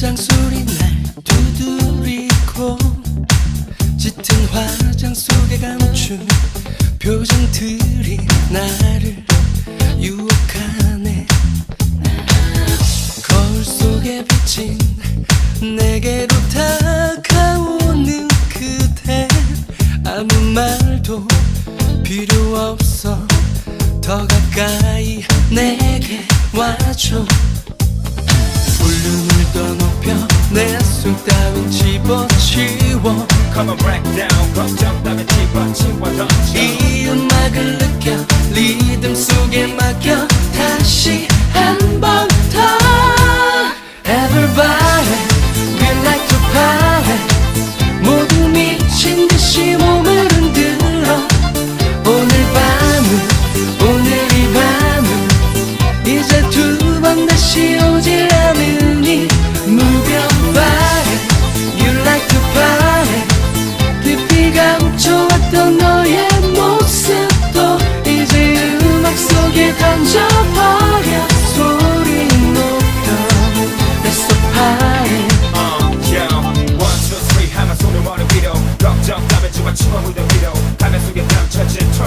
심장 소리 날 두드리고 짙은 화장 속에 감춘 표정들이 나를 유혹하네. 거울 속에 비친 내게로 다가오는 그대. 아무 말도 필요 없어. 더 가까이 내게 와줘 볼륨을 더 높여 내숨 따윈 집어치워 Come on, break down. 걱정 따윈 집어치워 던져. 이 음악을